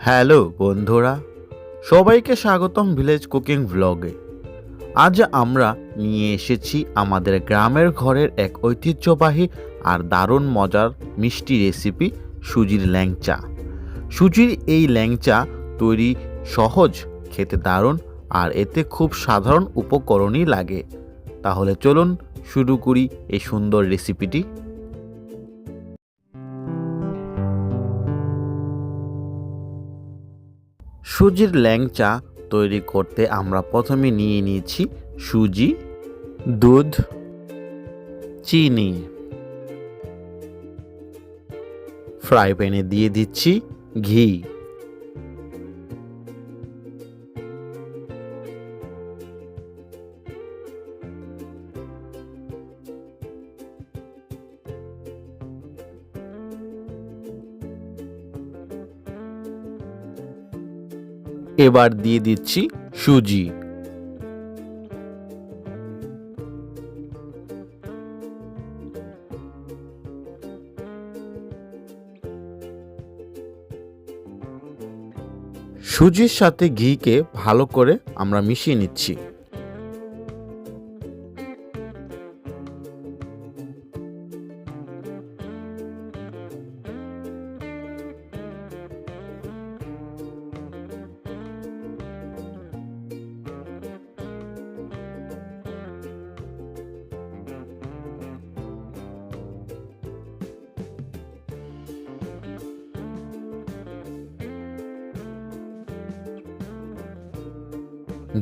Hello বন্ধুরা, সবাইকে স্বাগতম ভিলেজ কুকিং ভ্লগে আজ আমরা নিয়ে এসেছি আমাদের গ্রামের ঘরের এক ঐতিহ্যবাহী আর দারুণ মজার মিষ্টি রেসিপি সুজির ল্যাংচা। সুজির এই ল্যাংচা তৈরি সহজ, খেতে দারুণ আর এতে খুব সাধারণ উপকরণই লাগে। তাহলে চলুন শুরু করি এই সুন্দর রেসিপিটি সুজির ল্যাংচা তৈরি করতে আমরা প্রথমে নিয়ে নিয়েছি সুজি, দুধ, চিনি। ফ্রাই প্যানে দিয়ে দিচ্ছি ঘি। এবার দিয়ে দিচ্ছি সুজি। সুজির সাথে ঘিকে ভালো করে আমরা মিশিয়ে নিচ্ছি।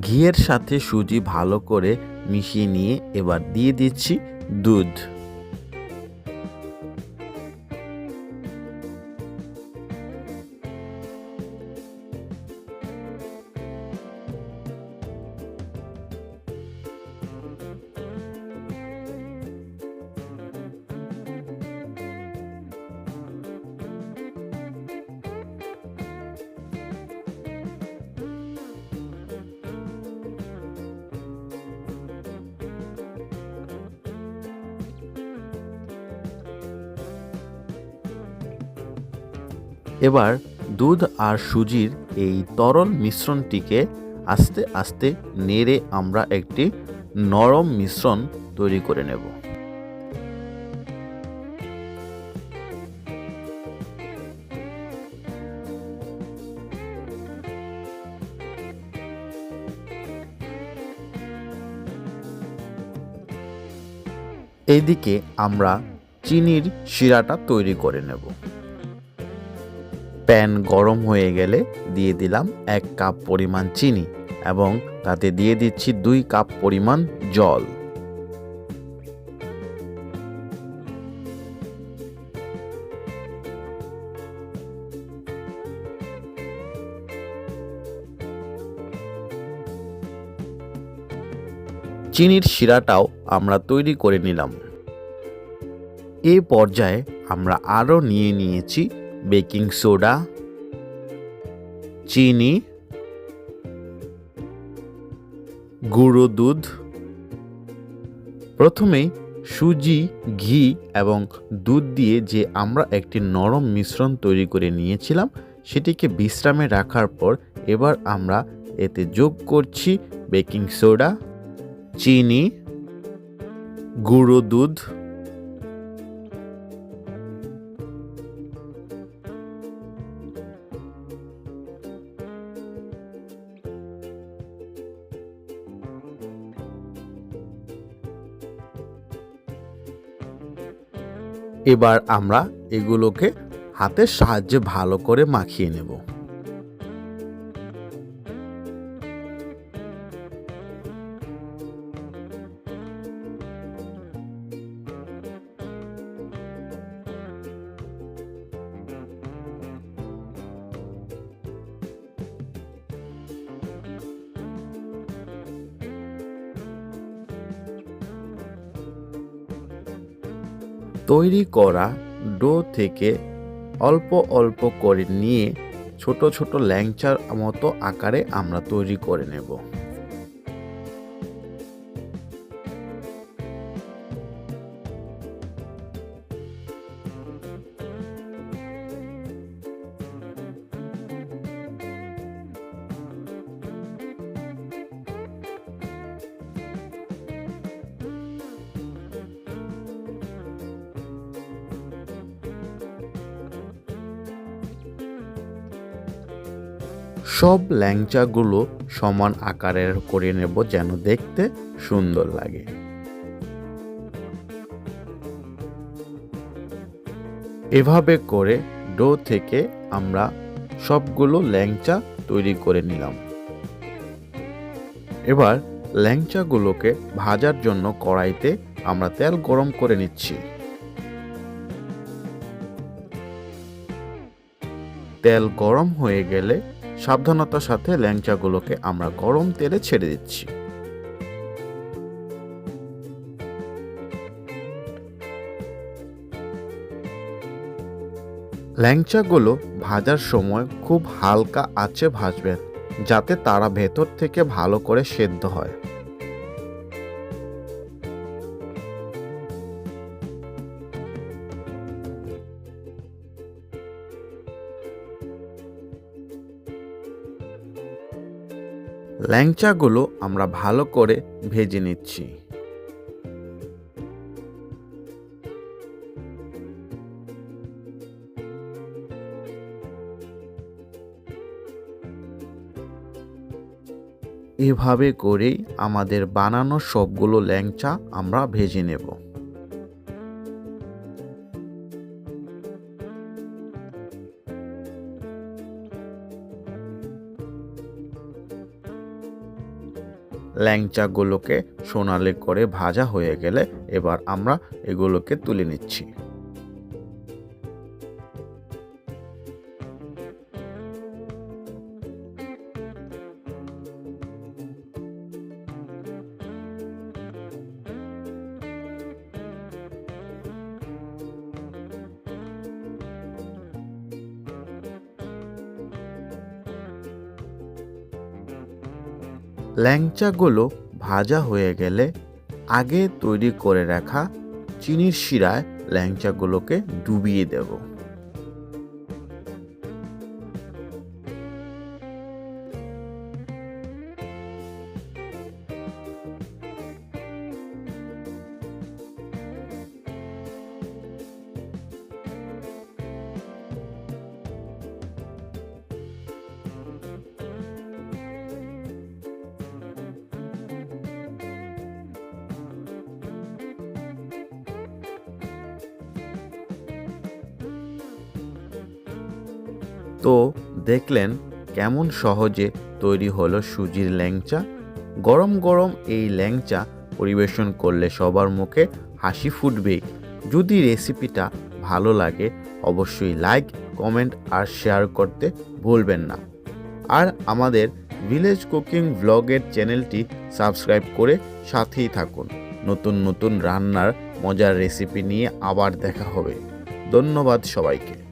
ঘিয়ের সাথে সুজি ভালো করে মিশিয়ে নিয়ে এবার দিয়ে দিচ্ছি দুধ। এবার দুধ আর সুজির এই তরল মিশ্রণটিকে আস্তে আস্তে নেড়ে আমরা একটি নরম মিশ্রণ তৈরি করে নেব। এইদিকে আমরা চিনির শিরাটা তৈরি করে নেব। প্যান গরম হয়ে গেলে দিয়ে দিলাম এক কাপ পরিমাণ চিনি এবং তাতে দিয়ে দিচ্ছি দুই কাপ পরিমাণ জল। চিনির শিরাটাও আমরা তৈরি করে নিলাম। এই পর্যায়ে আমরা আরও নিয়ে নিয়েছি বেকিং সোডা, চিনি, গুঁড়ো দুধ প্রথমেই সুজি, ঘি এবং দুধ দিয়ে যে আমরা একটি নরম মিশ্রণ তৈরি করে নিয়েছিলাম, সেটিকে বিশ্রামে রাখার পর এবার আমরা এতে যোগ করছি বেকিং সোডা, চিনি, গুঁড়ো দুধ এবার আমরা এগুলোকে হাতের সাহায্যে ভালো করে মাখিয়ে নেব। তৈরি করা ডো থেকে অল্প অল্প করে নিয়ে ছোট ছোট ল্যাংচার মতো আকারে আমরা তৈরি করে নেব। সব ল্যাংচাগুলো সমান আকারের করে নেব যেন দেখতে সুন্দর লাগে। এভাবে করে ডো থেকে আমরা সবগুলো ল্যাংচা তৈরি করে নিলাম। এবার ল্যাংচাগুলোকে ভাজার জন্য কড়াইতে আমরা তেল গরম করে নিচ্ছি। তেল গরম হয়ে গেলে সাবধানতার সাথে ল্যাংচাগুলোকে আমরা গরম তেলে ছেড়ে দিচ্ছি। ল্যাংচাগুলো ভাজার সময় খুব হালকা আঁচে ভাজবেন, যাতে তারা ভেতর থেকে ভালো করে সেদ্ধ হয়। ল্যাংচাগুলো আমরা ভালো করে ভেজে নিচ্ছি। এভাবে করেই আমাদের বানানো সবগুলো ল্যাংচা আমরা ভেজে নেব। ল্যাংচাগুলোকে সোনালি করে ভাজা হয়ে গেলে এবার আমরা এগুলোকে তুলে নিচ্ছি। ল্যাংচাগুলো ভাজা হয়ে গেলে আগে তৈরি করে রাখা চিনির শিরায় ল্যাংচাগুলোকে ডুবিয়ে দেব। তো দেখলেন কেমন সহজে তৈরি হলো সুজির ল্যাংচা। গরম গরম এই ল্যাংচা পরিবেশন করলে সবার মুখে হাসি ফুটবে। যদি রেসিপিটা ভালো লাগে, অবশ্যই লাইক, কমেন্ট আর শেয়ার করতে ভুলবেন না। আর আমাদের ভিলেজ কুকিং ব্লগের চ্যানেলটি সাবস্ক্রাইব করে সাথেই থাকুন। নতুন নতুন রান্নার মজার রেসিপি নিয়ে আবার দেখা হবে। ধন্যবাদ সবাইকে।